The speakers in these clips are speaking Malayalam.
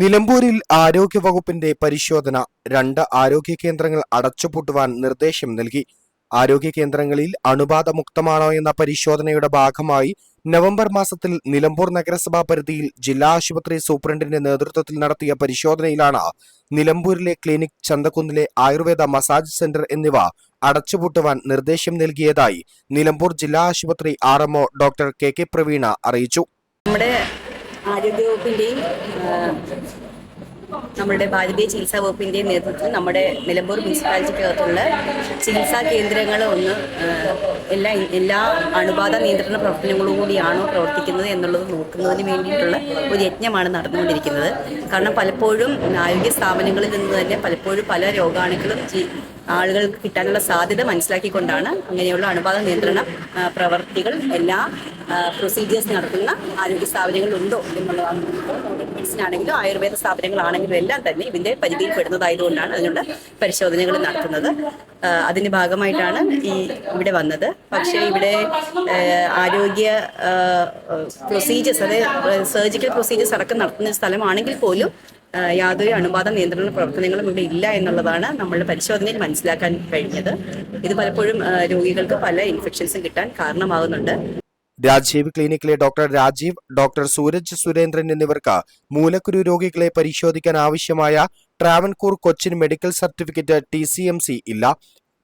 നിലമ്പൂരിൽ ആരോഗ്യവകുപ്പിന്റെ പരിശോധന രണ്ട് ആരോഗ്യ കേന്ദ്രങ്ങൾ അടച്ചുപൂട്ടുവാൻ നിർദ്ദേശം നൽകി. ആരോഗ്യ കേന്ദ്രങ്ങളിൽ അണുബാധ മുക്തമാണോ എന്ന പരിശോധനയുടെ ഭാഗമായി നവംബർ മാസത്തിൽ നിലമ്പൂർ നഗരസഭാ പരിധിയിൽ ജില്ലാ ആശുപത്രി സൂപ്രണ്ടിന്റെ നേതൃത്വത്തിൽ നടത്തിയ പരിശോധനയിലാണ് നിലമ്പൂരിലെ ക്ലിനിക് ചന്തക്കുന്നിലെ ആയുർവേദ മസാജ് സെന്റർ എന്നിവ അടച്ചുപൂട്ടുവാൻ നിർദ്ദേശം നൽകിയതായി നിലമ്പൂർ ജില്ലാ ആശുപത്രി R doctor K K Praveena അറിയിച്ചു. നമ്മുടെ ആരോഗ്യവകുപ്പിന്റെയും നമ്മുടെ ഭാരതീയ ചികിത്സാ വകുപ്പിന്റെ നേതൃത്വത്തിൽ നമ്മുടെ നിലമ്പൂർ മുനിസിപ്പാലിറ്റിക്കകത്തുള്ള ചികിത്സാ കേന്ദ്രങ്ങൾ ഒന്ന് എല്ലാ എല്ലാ അണുബാധ നിയന്ത്രണ പ്രവർത്തനങ്ങളും കൂടിയാണോ പ്രവർത്തിക്കുന്നത് എന്നുള്ളത് നോക്കുന്നതിന് വേണ്ടിയിട്ടുള്ള ഒരു യജ്ഞമാണ് നടന്നുകൊണ്ടിരിക്കുന്നത്. കാരണം പലപ്പോഴും ആരോഗ്യ സ്ഥാപനങ്ങളിൽ നിന്ന് തന്നെ പലപ്പോഴും പല രോഗാണുക്കളും ആളുകൾക്ക് കിട്ടാനുള്ള സാധ്യത മനസ്സിലാക്കിക്കൊണ്ടാണ് അങ്ങനെയുള്ള അണുബാധ നിയന്ത്രണ പ്രവർത്തികൾ എല്ലാ പ്രൊസീജിയേഴ്സ് നടത്തുന്ന ആരോഗ്യ സ്ഥാപനങ്ങളുണ്ടോ എന്നുള്ളതാണ്. ആണെങ്കിലും ആയുർവേദ സ്ഥാപനങ്ങളാണെങ്കിലും എല്ലാം തന്നെ ഇതിന്റെ പരിധിയിൽ പെടുന്നതായതുകൊണ്ടാണ് അതിനുള്ള പരിശോധനകൾ നടത്തുന്നത്. അതിന്റെ ഭാഗമായിട്ടാണ് ഈ ഇവിടെ വന്നത്. പക്ഷേ ഇവിടെ ആരോഗ്യ പ്രൊസീജിയേഴ്സ് അതായത് സർജിക്കൽ പ്രൊസീജിയേഴ്സ് അടക്കം നടത്തുന്ന സ്ഥലമാണെങ്കിൽ പോലും യാതൊരു അണുബാധ നിയന്ത്രണ പ്രവർത്തനങ്ങളും ഇവിടെ ഇല്ല എന്നുള്ളതാണ് നമ്മളുടെ പരിശോധനയിൽ മനസ്സിലാക്കാൻ കഴിഞ്ഞത്. ഇത് പലപ്പോഴും രോഗികൾക്ക് പല ഇൻഫെക്ഷൻസും കിട്ടാൻ കാരണമാകുന്നുണ്ട് രാജീവ് ക്ലിനിക്കിലെ ഡോക്ടർ രാജീവ് ഡോക്ടർ സൂരജ് സുരേന്ദ്രൻ എന്നിവർക്ക് മൂലക്കുരു രോഗികളെ പരിശോധിക്കാൻ ആവശ്യമായ Travancore Cochin medical certificate T C M C ഇല്ല.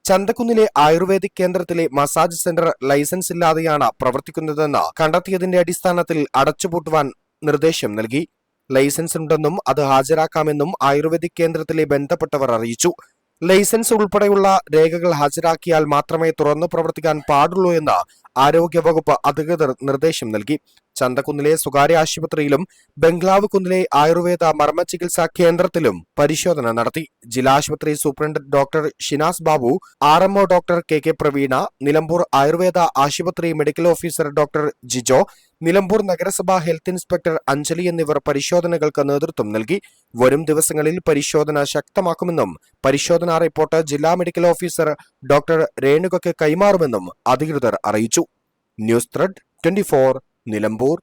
ചന്തക്കുന്നിലെ ആയുർവേദിക് കേന്ദ്രത്തിലെ മസാജ് സെന്റർ ലൈസൻസ് ഇല്ലാതെയാണ് പ്രവർത്തിക്കുന്നതെന്ന് കണ്ടെത്തിയതിന്റെ അടിസ്ഥാനത്തിൽ അടച്ചുപൂട്ടുവാൻ നിർദ്ദേശം നൽകി. ലൈസൻസ് ഉണ്ടെന്നും അത് ഹാജരാക്കാമെന്നും ആയുർവേദിക് കേന്ദ്രത്തിലെ ബന്ധപ്പെട്ടവർ അറിയിച്ചു. ലൈസൻസ് ഉൾപ്പെടെയുള്ള രേഖകൾ ഹാജരാക്കിയാൽ മാത്രമേ തുറന്നു പ്രവർത്തിക്കാൻ പാടുള്ളൂ എന്ന് ആരോഗ്യവകുപ്പ് അധികൃതർ നിർദ്ദേശം നൽകി. ചന്തക്കുന്നിലെ സ്വകാര്യ ആശുപത്രിയിലും ബംഗ്ലാവ് കുന്നിലെ ആയുർവേദ മർമ്മ ചികിത്സാ കേന്ദ്രത്തിലും പരിശോധന നടത്തി. ജില്ലാ ആശുപത്രി superintendent doctor Shinas Babu R doctor K K Praveena Nilambur Ayurveda ആശുപത്രി medical officer doctor Jijo Nilambur നഗരസഭാ ഹെൽത്ത് ഇൻസ്പെക്ടർ അഞ്ജലി എന്നിവർ പരിശോധനകൾക്ക് നേതൃത്വം നൽകി. വരും ദിവസങ്ങളിൽ പരിശോധന ശക്തമാക്കുമെന്നും പരിശോധനാ റിപ്പോർട്ട് ജില്ലാ മെഡിക്കൽ ഓഫീസർ ഡോക്ടർ രേണുകയ്ക്ക് കൈമാറുമെന്നും അധികൃതർ അറിയിച്ചു. News thread twenty Nilambur.